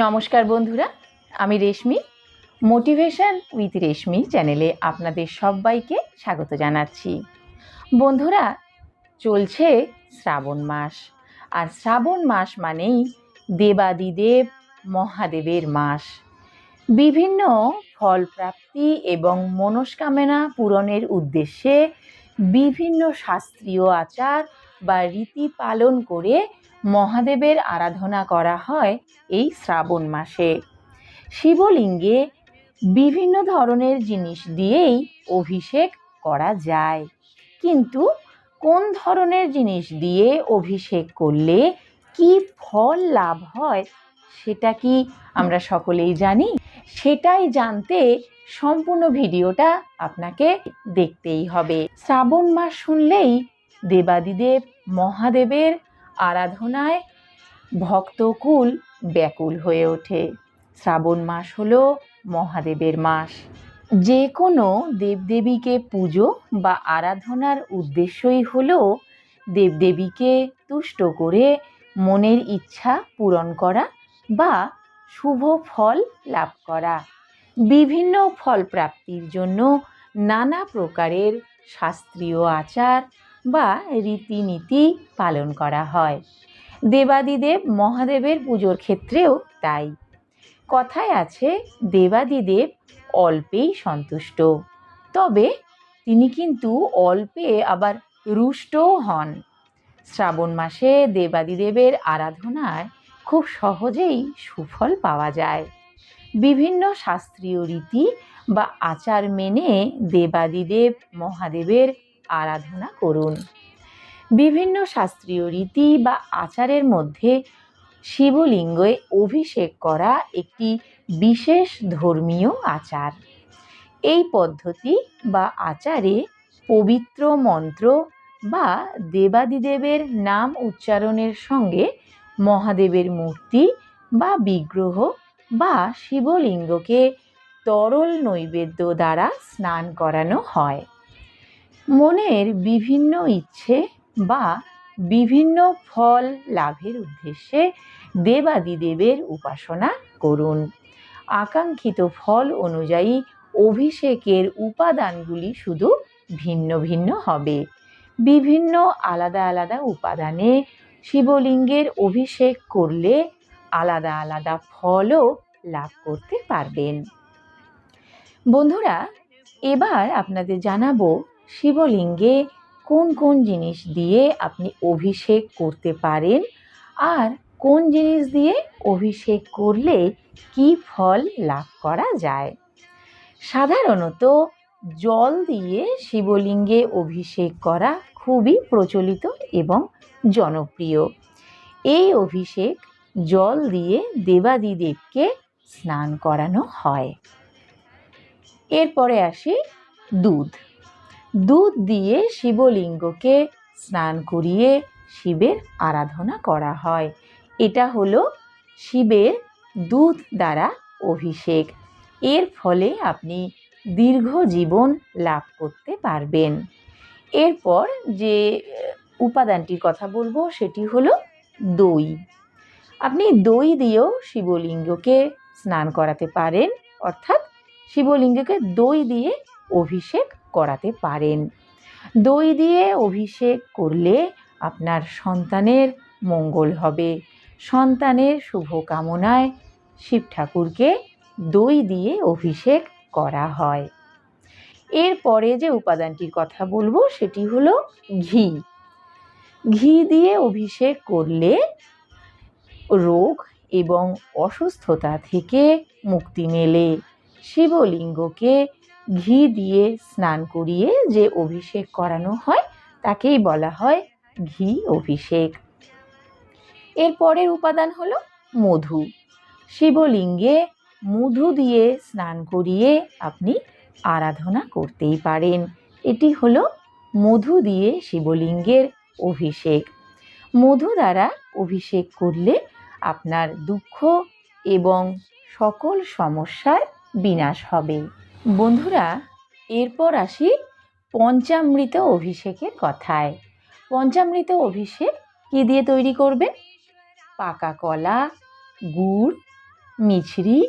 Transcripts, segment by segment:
নমস্কার বন্ধুরা, আমি রেশমি মোটিভেশন উইথ রেশমি চ্যানেলে আপনাদের সবাইকে স্বাগত জানাচ্ছি। বন্ধুরা, চলছে শ্রাবণ মাস, আর শ্রাবণ মাস মানেই দেবাদিদেব মহাদেবের মাস। বিভিন্ন ফল প্রাপ্তি এবং মনস্কামনা পূরণের উদ্দেশ্যে বিভিন্ন শাস্ত্রীয় আচার বা রীতি পালন করে মহাদেবের আরাধনা করা হয় এই শ্রাবণ মাসে। শিবলিঙ্গে বিভিন্ন ধরনের জিনিস দিয়েই অভিষেক করা যায়। কিন্তু কোন ধরনের জিনিস দিয়ে অভিষেক করলে কি ফল লাভ হয় সেটা কি আমরা সকলেই জানি? সেটাই জানতে সম্পূর্ণ ভিডিওটা আপনাকে দেখতেই হবে। শ্রাবণ মাস শুনলেই দেবাদিদেব মহাদেবের আরাধনায় ভক্তকুল ব্যাকুল হয়ে ওঠে। শ্রাবণ মাস হলো মহাদেবের মাস। যে কোনো দেবদেবীকে পুজো বা আরাধনার উদ্দেশ্যই হলো দেবদেবীকে তুষ্ট করে মনের ইচ্ছা পূরণ করা বা শুভ ফল লাভ করা। বিভিন্ন ফল প্রাপ্তির জন্য নানা প্রকারের শাস্ত্রীয় আচার বা রীতিনীতি পালন করা হয়। দেবাদিদেব মহাদেবের পুজোর ক্ষেত্রেও তাই। কথায় আছে, দেবাদিদেব অল্পেই সন্তুষ্ট। তবে তিনি কিন্তু অল্পে আবার রুষ্টও হন। শ্রাবণ মাসে দেবাদিদেবের আরাধনায় খুব সহজেই সুফল পাওয়া যায়। বিভিন্ন শাস্ত্রীয় রীতি বা আচার মেনে দেবাদিদেব মহাদেবের আরাধনা করুন। বিভিন্ন শাস্ত্রীয় রীতি বা আচারের মধ্যে শিবলিঙ্গে অভিষেক করা একটি বিশেষ ধর্মীয় আচার। এই পদ্ধতি বা আচারে পবিত্র মন্ত্র বা দেবাদিদেবের নাম উচ্চারণের সঙ্গে মহাদেবের মূর্তি বা বিগ্রহ বা শিবলিঙ্গকে তরল নৈবেদ্য দ্বারা স্নান করানো হয়। মনের বিভিন্ন ইচ্ছে বা বিভিন্ন ফল লাভের উদ্দেশ্যে দেবাদিদেবের উপাসনা করুন। আকাঙ্ক্ষিত ফল অনুযায়ী অভিষেকের উপাদানগুলি শুধু ভিন্ন ভিন্ন হবে। বিভিন্ন আলাদা আলাদা উপাদানে শিবলিঙ্গের অভিষেক করলে আলাদা আলাদা ফলও লাভ করতে পারবেন। বন্ধুরা, এবার আপনাদের জানাব শিবলিঙ্গে কোন কোন জিনিস দিয়ে আপনি অভিষেক করতে পারেন? আর কোন জিনিস দিয়ে অভিষেক করলে কি ফল লাভ করা যায়? সাধারণত জল দিয়ে শিবলিঙ্গে অভিষেক করা খুবই প্রচলিত এবং জনপ্রিয়। এই অভিষেক জল দিয়ে দেবাদিদেবকে স্নান করানো হয়। এরপরে আসি দুধ। দুধ দিয়ে শিবলিঙ্গকে স্নান করিয়ে শিবের আরাধনা করা হয়। এটা হলো শিবের দুধ দ্বারা অভিষেক। এর ফলে আপনি দীর্ঘ জীবন লাভ করতে পারবেন। এরপর যে উপাদানটির কথা বলব, সেটি হলো দই। আপনি দই দিয়েও শিবলিঙ্গকে স্নান করাতে পারেন। অর্থাৎ শিবলিঙ্গকে দই দিয়ে অভিষেক করাতে পারেন। দই দিয়ে অভিষেক করলে আপনার সন্তানের মঙ্গল হবে। সন্তানের শুভ কামনায় শিব ঠাকুরকে দই দিয়ে অভিষেক করা হয়। এরপরে যে উপাদানটির কথা বলব, সেটি হলো ঘি। ঘি দিয়ে অভিষেক করলে রোগ এবং অসুস্থতা থেকে মুক্তি মেলে। শিবলিঙ্গকে ঘি দিয়ে স্নান করিয়ে যে অভিষেক করানো হয়, তাকেই বলা হয় ঘি অভিষেক। এর পরের উপাদান হলো মধু। শিবলিঙ্গে মধু দিয়ে স্নান করিয়ে আপনি আরাধনা করতেই পারেন। এটি হলো মধু দিয়ে শিবলিঙ্গের অভিষেক। মধু দ্বারা অভিষেক করলে আপনার দুঃখ এবং সকল সমস্যার বিনাশ হবে। বন্ধুরা, এরপর আসি পঞ্চামৃত অভিষেকের কথায়। পঞ্চামৃত অভিষেক কী দিয়ে তৈরি করবে? পাকা কলা, গুড়, মিছরি,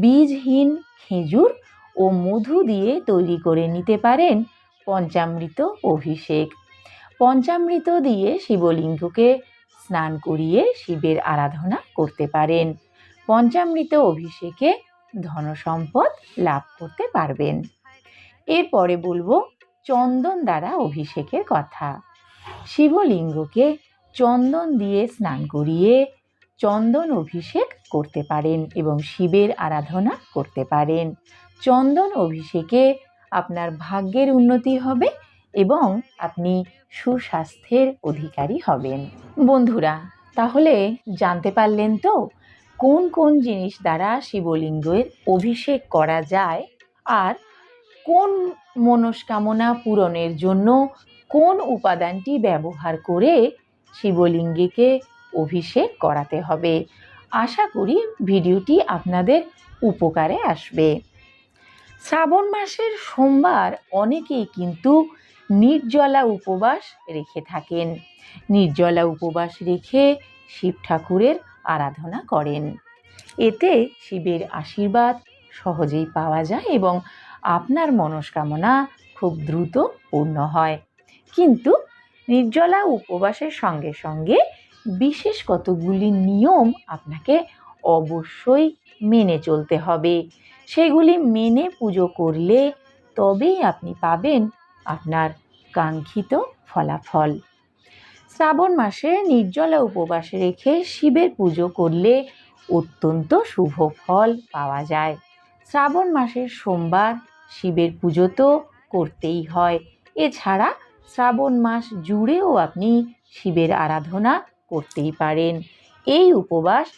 বীজহীন খেজুর ও মধু দিয়ে তৈরি করে নিতে পারেন পঞ্চামৃত অভিষেক। পঞ্চামৃত দিয়ে শিবলিঙ্গকে স্নান করিয়ে শিবের আরাধনা করতে পারেন। পঞ্চামৃত অভিষেকে ধনসম্পদ লাভ করতে পারবেন। এরপরে বলব চন্দন দ্বারা অভিষেকের কথা। শিবলিঙ্গকে চন্দন দিয়ে স্নান করিয়ে চন্দন অভিষেক করতে পারেন এবং শিবের আরাধনা করতে পারেন। চন্দন অভিষেকে আপনার ভাগ্যের উন্নতি হবে এবং আপনি সুস্বাস্থ্যের অধিকারী হবেন। বন্ধুরা, তাহলে জানতে পারলেন তো কোন কোন জিনিস দ্বারা শিবলিঙ্গের অভিষেক করা যায়? আর কোন মনস্কামনা পূরণের জন্য কোন উপাদানটি ব্যবহার করে শিবলিঙ্গকে অভিষেক করাতে হবে? আশা করি ভিডিওটি আপনাদের উপকারে আসবে। শ্রাবণ মাসের সোমবার অনেকেই কিন্তু নির্জলা উপবাস রেখে থাকেন। নির্জলা উপবাস রেখে শিব ঠাকুরের আরাধনা করেন। এতে শিবের আশীর্বাদ সহজেই পাওয়া যায় এবং আপনার মনস্কামনা খুব দ্রুত পূর্ণ হয়। কিন্তু নির্জলা উপবাসের সঙ্গে সঙ্গে বিশেষ কতগুলি নিয়ম আপনাকে অবশ্যই মেনে চলতে হবে। সেগুলি মেনে পুজো করলে তবেই আপনি পাবেন আপনার কাঙ্ক্ষিত ফলাফল। শ্রাবণ মাসে নির্জলা উপবাস রেখে শিবের পুজো করলে অত্যন্ত শুভ ফল পাওয়া যায়। শ্রাবণ মাসের সোমবার শিবের পুজো তো করতেই হয়। এছাড়া শ্রাবণ মাস জুড়েও আপনি শিবের আরাধনা করতেই পারেন। এই উপবাস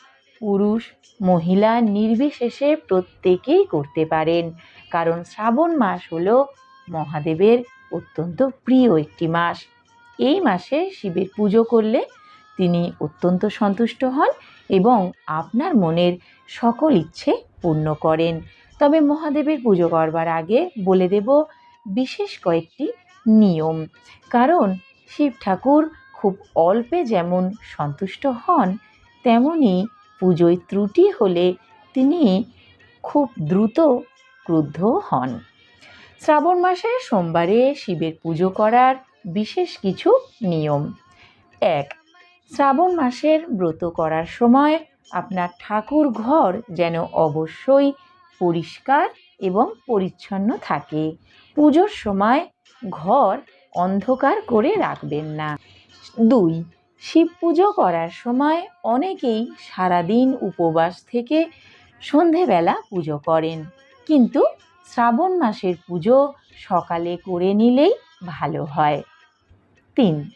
পুরুষ, মহিলা নির্বিশেষে প্রত্যেকেই করতে পারেন। কারণ শ্রাবণ মাস হলো মহাদেবের অত্যন্ত প্রিয় একটি মাস। এই মাসে শিবের পুজো করলে তিনি অত্যন্ত সন্তুষ্ট হন এবং আপনার মনের সকল ইচ্ছে পূর্ণ করেন। তবে মহাদেবের পুজো করবার আগে বলে দেব বিশেষ কয়েকটি নিয়ম। কারণ শিব ঠাকুর খুব অল্পে যেমন সন্তুষ্ট হন, তেমনি পুজোয় ত্রুটি হলে তিনি খুব দ্রুত ক্রুদ্ধ হন। শ্রাবণ মাসে সোমবারে শিবের পুজো করার বিশেষ কিছু নিয়ম। এক, শ্রাবণ মাসের ব্রত করার সময় আপনার ঠাকুর ঘর যেন অবশ্যই পরিষ্কার এবং পরিচ্ছন্ন থাকে। পুজোর সময় ঘর অন্ধকার করে রাখবেন না। দুই, শিব পুজো করার সময় অনেকেই সারাদিন উপবাস থেকে সন্ধেবেলা পুজো করেন। কিন্তু শ্রাবণ মাসের পুজো সকালে করে নিলেই ভালো হয়। তিন।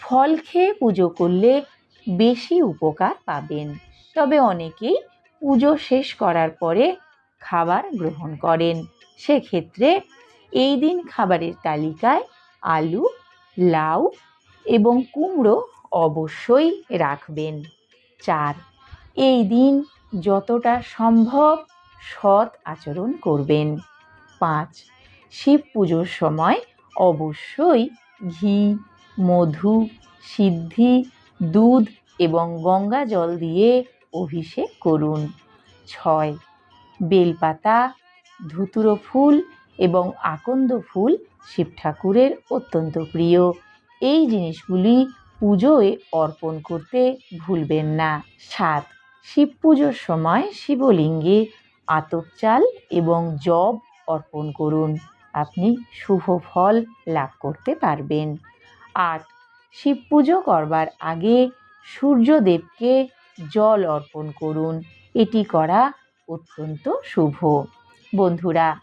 ফল খেয়ে পুজো করলে বেশি উপকার পাবেন। তবে অনেকেই পুজো শেষ করার পরে খাবার গ্রহণ করেন। সেক্ষেত্রে এই দিন খাবারের তালিকায় আলু, লাউ এবং কুমড়ো অবশ্যই রাখবেন। চার। এই দিন যতটা সম্ভব সৎ আচরণ করবেন। পাঁচ। শিব পুজোর সময় অবশ্যই ঘি, মধু, সিদ্ধি, দুধ এবং গঙ্গা জল দিয়ে অভিষেক করুন। ছয়, বেলপাতা, ধুতুরো ফুল এবং আকন্দ ফুল শিব ঠাকুরের অত্যন্ত প্রিয়। এই জিনিসগুলি পুজোয় অর্পণ করতে ভুলবেন না। সাত, শিব পুজোর সময় শিবলিঙ্গে আতপ চাল এবং জব অর্পণ করুন। আপনি শুভ ফল লাভ করতে পারবেন। আট, শিব পুজো করবার আগে সূর্যদেবকে জল অর্পণ করুন। এটি করা অত্যন্ত শুভ। বন্ধুরা,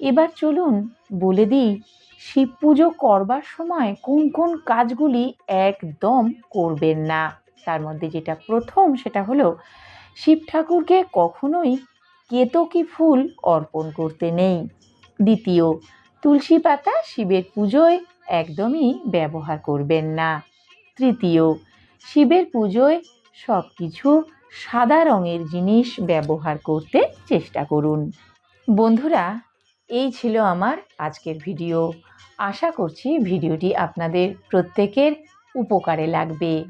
এবার চলুন বলে দিই, শিব পুজো করবার সময় কোন কোন কাজগুলি একদম করবেন না। তার মধ্যে যেটা প্রথম সেটা হলো, শিব ঠাকুরকে কখনোই কেতকী ফুল অর্পণ করতে নেই। দ্বিতীয়, তুলসী পাতা শিবের পুজোয় একদমই ব্যবহার করবেন না। তৃতীয়, শিবের পুজোয় সব কিছু সাদা রঙের জিনিস ব্যবহার করতে চেষ্টা করুন। বন্ধুরা, এই ছিল আমার আজকের ভিডিও। আশা করছি ভিডিওটি আপনাদের প্রত্যেকের উপকারে লাগবে।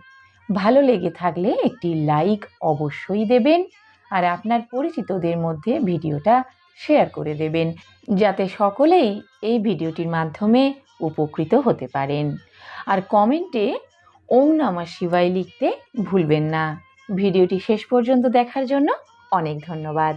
ভালো লেগে থাকলে একটি লাইক অবশ্যই দেবেন। আর আপনার পরিচিতদের মধ্যে ভিডিওটা শেয়ার করে দেবেন, যাতে সকলেই এই ভিডিওটির মাধ্যমে উপকৃত হতে পারেন। আর কমেন্টে ওং নামা শিবাই লিখতে ভুলবেন না। ভিডিওটি শেষ পর্যন্ত দেখার জন্য অনেক ধন্যবাদ।